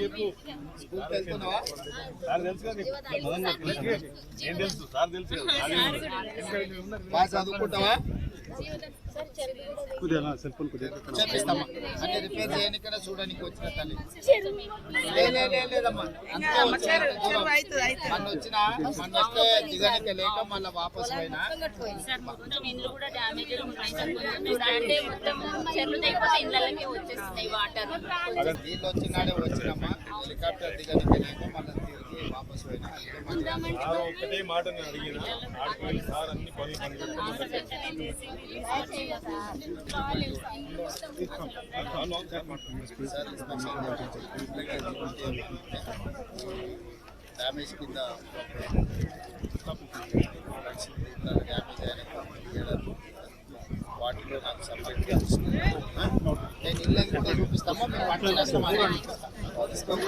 స్కూల్కి వెళ్తున్నావా? సార్ తెలుసు కదా నీకు? ఏం తెలుసు? సార్ తెలుసు. కదా నాది- బాగా చదువుకుంటావా? సెల్ ఫోన్ చెప్పిస్తామా రిపేర్ చేయడానికైనా చూడడానికి వచ్చిన తల్లి. లేదమ్మా. వచ్చిన మన వచ్చిన మన వస్తే దిగడానికి లేక మళ్ళీ వాపస్ పోయినా. సార్ మొత్తం ఇండ్లు కూడా డ్యామేజ్ ఉన్నాయి సార్. కొంచెం అంటే మొత్తం చెర్లు తెగిపోతే ఇళ్ళకి వచ్చేస్తున్నాయి వాటర్. నీళ్ళు వచ్చినాడే వచ్చినమ్మా. హెలికాప్టర్ దిగడానికి లేక మళ్ళీ తిరిగి ఒక్కటే మాట నేను అడిగిన ఆడుకోవాలి సార్ అన్ని పనులు డ్యామేజ్ కింద డ్యామేజ్ అయిన వాటిలో నాకు సబ్జెక్ట్ నేను ఇళ్ళకి కూడా చూపిస్తామా? మీరు పంట నష్టం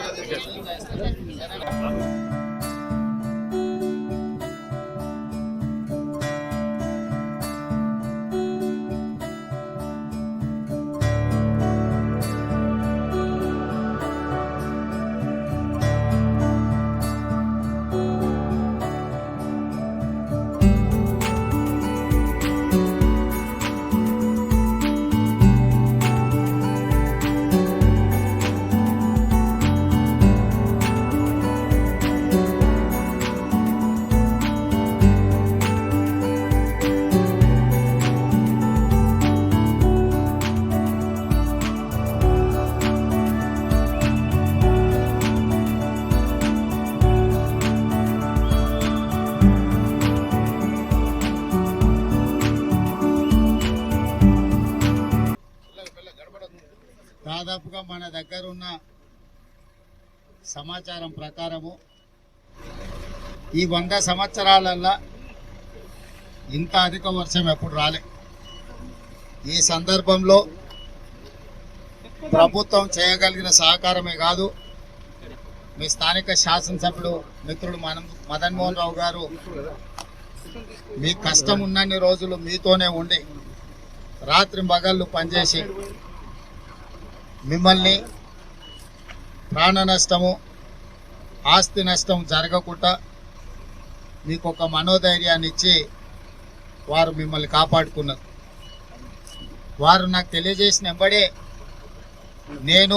సమాచారం ప్రకారము ఈ వంద సంవత్సరాలల్లా ఇంత అధిక వర్షం ఎప్పుడు రాలే. ఈ సందర్భంలో ప్రభుత్వం చేయగలిగిన సహకారమే కాదు మీ స్థానిక శాసనసభ్యుడు మిత్రుడు మనం మదన్ మోహన్ రావు గారు మీ కష్టం ఉన్నన్ని రోజులు మీతోనే ఉండి రాత్రి మగళ్ళు పనిచేసి మిమ్మల్ని ప్రాణ నష్టము ఆస్తి నష్టం జరగకుండా మీకు ఒక మనోధైర్యాన్ని ఇచ్చి వారు మిమ్మల్ని కాపాడుకున్నారు. వారు నాకు తెలియజేసిన ఎంబడే నేను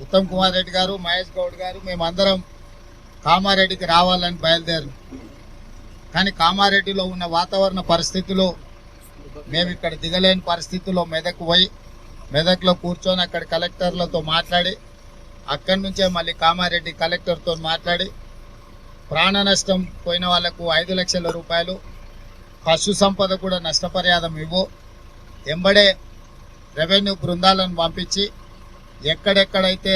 ఉత్తమ్ కుమార్ రెడ్డి గారు మహేష్ గౌడ్ గారు మేమందరం కామారెడ్డికి రావాలని బయలుదేరు కానీ కామారెడ్డిలో ఉన్న వాతావరణ పరిస్థితులు మేము ఇక్కడ దిగలేని పరిస్థితుల్లో మెదక్ పోయి మెదక్లో కూర్చొని అక్కడ కలెక్టర్లతో మాట్లాడి అక్కడి నుంచే మళ్ళీ కామారెడ్డి కలెక్టర్తో మాట్లాడి ప్రాణ నష్టం పోయిన వాళ్ళకు ఐదు లక్షల రూపాయలు పశు సంపద కూడా నష్టపరిహారం ఇవ్వు. ఎంబడే రెవెన్యూ బృందాలను పంపించి ఎక్కడెక్కడైతే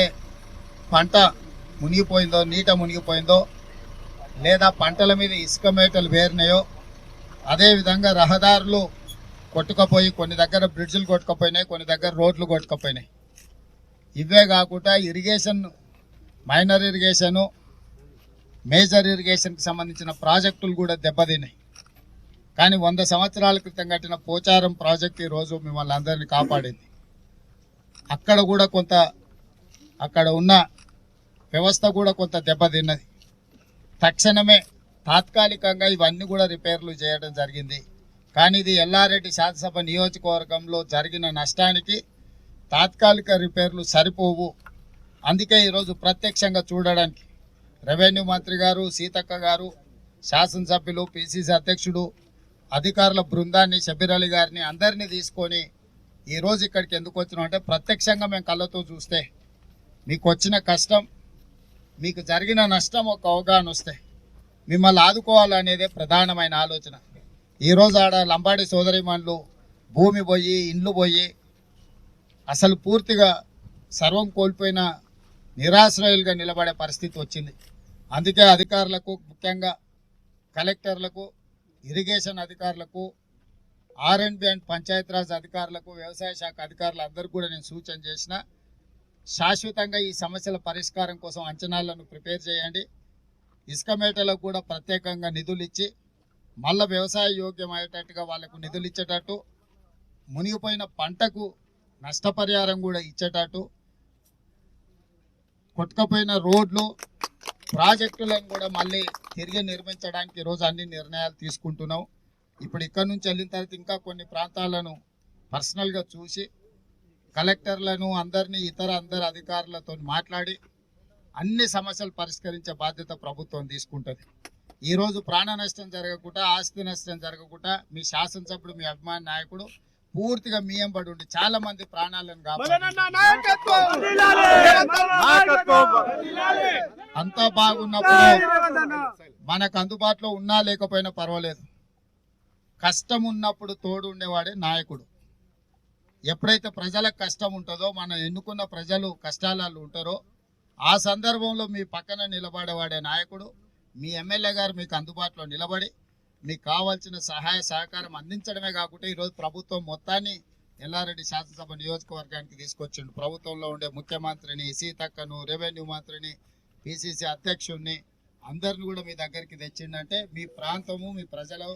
పంట మునిగిపోయిందో నీట మునిగిపోయిందో లేదా పంటల మీద ఇసుక మేటలు వేరినాయో అదేవిధంగా రహదారులు కొట్టుకపోయి కొన్ని దగ్గర బ్రిడ్జ్లు కొట్టుకపోయినాయి కొన్ని దగ్గర రోడ్లు కొట్టుకపోయినాయి. ఇవే కాకుండా ఇరిగేషన్ మైనర్ ఇరిగేషను మేజర్ ఇరిగేషన్కి సంబంధించిన ప్రాజెక్టులు కూడా దెబ్బతిన్నాయి. కానీ వంద సంవత్సరాల క్రితం కట్టిన పోచారం ప్రాజెక్ట్ ఈరోజు మిమ్మల్ని అందరినీ కాపాడింది. అక్కడ కూడా కొంత అక్కడ ఉన్న వ్యవస్థ కూడా కొంత దెబ్బతిన్నది. తక్షణమే తాత్కాలికంగా ఇవన్నీ కూడా రిపేర్లు చేయడం జరిగింది. కానీ ఇది ఎల్లారెడ్డి శాసనసభ నియోజకవర్గంలో జరిగిన నష్టానికి తాత్కాలిక రిపేర్లు సరిపోవు. అందుకే ఈరోజు ప్రత్యక్షంగా చూడడానికి రెవెన్యూ మంత్రి గారు సీతక్క గారు శాసనసభ్యులు పిసిసి అధ్యక్షుడు అధికారుల బృందాన్ని షబీరలి గారిని అందరినీ తీసుకొని ఈరోజు ఇక్కడికి ఎందుకు వచ్చినాం అంటే ప్రత్యక్షంగా మేము కళ్ళతో చూస్తే మీకు వచ్చిన కష్టం మీకు జరిగిన నష్టం ఒక అవగాహన వస్తే మిమ్మల్ని ఆదుకోవాలనేదే ప్రధానమైన ఆలోచన. ఈరోజు ఆడ లంబాడి సోదరిమణులు భూమి పోయి ఇండ్లు పోయి అసలు పూర్తిగా సర్వం కోల్పోయిన నిరాశ్రయులుగా నిలబడే పరిస్థితి వచ్చింది. అందుకే అధికారులకు ముఖ్యంగా కలెక్టర్లకు ఇరిగేషన్ అధికారులకు R and B and Panchayati Raj అధికారులకు వ్యవసాయ శాఖ అధికారులందరూ కూడా నేను సూచన చేసిన శాశ్వతంగా ఈ సమస్యల పరిష్కారం కోసం అంచనాలను ప్రిపేర్ చేయండి. ఇసుక మేటలకు కూడా ప్రత్యేకంగా నిధులు ఇచ్చి మళ్ళా వ్యవసాయ యోగ్యమయ్యేటట్టుగా వాళ్ళకు నిధులు ఇచ్చేటట్టు మునిగిపోయిన పంటకు నష్టపరిహారం కూడా ఇచ్చేటట్టు కొట్టుకపోయిన రోడ్లు ప్రాజెక్టులను కూడా మళ్ళీ తిరిగి నిర్మించడానికి ఈరోజు అన్ని నిర్ణయాలు తీసుకుంటున్నాం. ఇప్పుడు ఇక్కడ నుంచి వెళ్ళిన తర్వాత ఇంకా కొన్ని ప్రాంతాలను పర్సనల్గా చూసి కలెక్టర్లను అందరినీ ఇతర అందరి అధికారులతో మాట్లాడి అన్ని సమస్యలు పరిష్కరించే బాధ్యత ప్రభుత్వం తీసుకుంటుంది. ఈరోజు ప్రాణ నష్టం జరగకుండా ఆస్తి నష్టం జరగకుండా మీ శాసనసభ్యుడు మీ అభిమాన నాయకుడు పూర్తిగా మియంబడి ఉండి చాలా మంది ప్రాణాలను అంతా బాగున్నప్పుడు మనకు అందుబాటులో ఉన్నా లేకపోయినా పర్వాలేదు. కష్టం ఉన్నప్పుడు తోడు ఉండేవాడే నాయకుడు. ఎప్పుడైతే ప్రజలకు కష్టం ఉంటుందో మనం ఎన్నుకున్న ప్రజలు కష్టాలలో ఉంటారో ఆ సందర్భంలో మీ పక్కన నిలబడేవాడే నాయకుడు మీ ఎమ్మెల్యే గారు మీకు అందుబాటులో నిలబడి మీకు కావాల్సిన సహాయ సహకారం అందించడమే కాకుండా ఈరోజు ప్రభుత్వం మొత్తాన్ని ఎల్లారెడ్డి శాసనసభ నియోజకవర్గానికి తీసుకొచ్చిండు. ప్రభుత్వంలో ఉండే ముఖ్యమంత్రిని సీతక్కను రెవెన్యూ మంత్రిని పిసిసి అధ్యక్షుడిని అందరిని కూడా మీ దగ్గరికి తెచ్చిండంటే మీ ప్రాంతము మీ ప్రజలు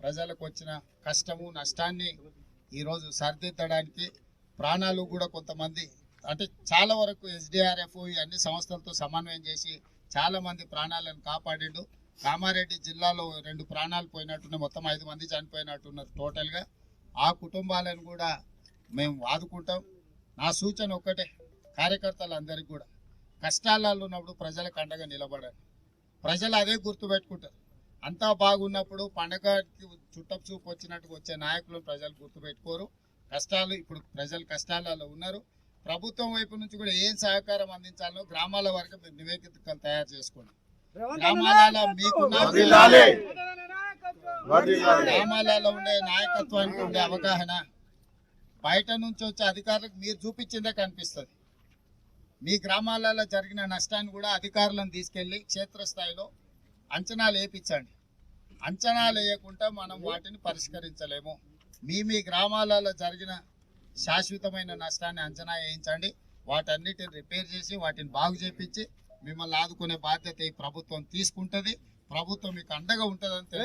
ప్రజలకు వచ్చిన కష్టము నష్టాన్ని ఈరోజు సరిదిద్దడానికి ప్రాణాలు కూడా కొంతమంది అంటే చాలా వరకు ఎస్డిఆర్ఎఫ్ ఈ అన్ని సంస్థలతో సమన్వయం చేసి చాలా మంది ప్రాణాలను కాపాడిండు. కామారెడ్డి జిల్లాలో రెండు ప్రాణాలు పోయినట్టున్నాయి మొత్తం ఐదు మంది చనిపోయినట్టున్నారు టోటల్గా. ఆ కుటుంబాలను కూడా మేము ఆదుకుంటాం. నా సూచన ఒక్కటే కార్యకర్తలందరికీ కూడా. కష్టాలలో ఉన్నప్పుడు ప్రజలకు అండగా నిలబడాలి. ప్రజలు అదే గుర్తుపెట్టుకుంటారు అంతా బాగున్నప్పుడు పండగకి చుట్టపు చూపు వచ్చినట్టు వచ్చే నాయకులను ప్రజలు గుర్తుపెట్టుకోరు కష్టాలు ఇప్పుడు ప్రజలు కష్టాలలో ఉన్నారు. ప్రభుత్వం వైపు నుంచి కూడా ఏం సహకారం అందించాలో గ్రామాల వరకు మీరు నివేదికలు తయారు చేసుకోండి గ్రామాలలో మీకున్న. గ్రామాలలో ఉండే నాయకత్వానికి ఉండే అవగాహన బయట నుంచి వచ్చే అధికారులకు మీరు చూపించిందే కనిపిస్తుంది. మీ గ్రామాలలో జరిగిన నష్టాన్ని కూడా అధికారులను తీసుకెళ్ళి క్షేత్రస్థాయిలో అంచనాలు వేయించండి. అంచనాలు వేయకుండా మనం వాటిని పరిష్కరించలేము. మీ మీ గ్రామాలలో జరిగిన శాశ్వతమైన నష్టాన్ని అంచనా వేయించండి. వాటన్నిటిని రిపేర్ చేసి వాటిని బాగు చేపించి మిమ్మల్ని ఆదుకునే బాధ్యత ఈ ప్రభుత్వం తీసుకుంటది ప్రభుత్వం మీకు అండగా ఉంటుందని.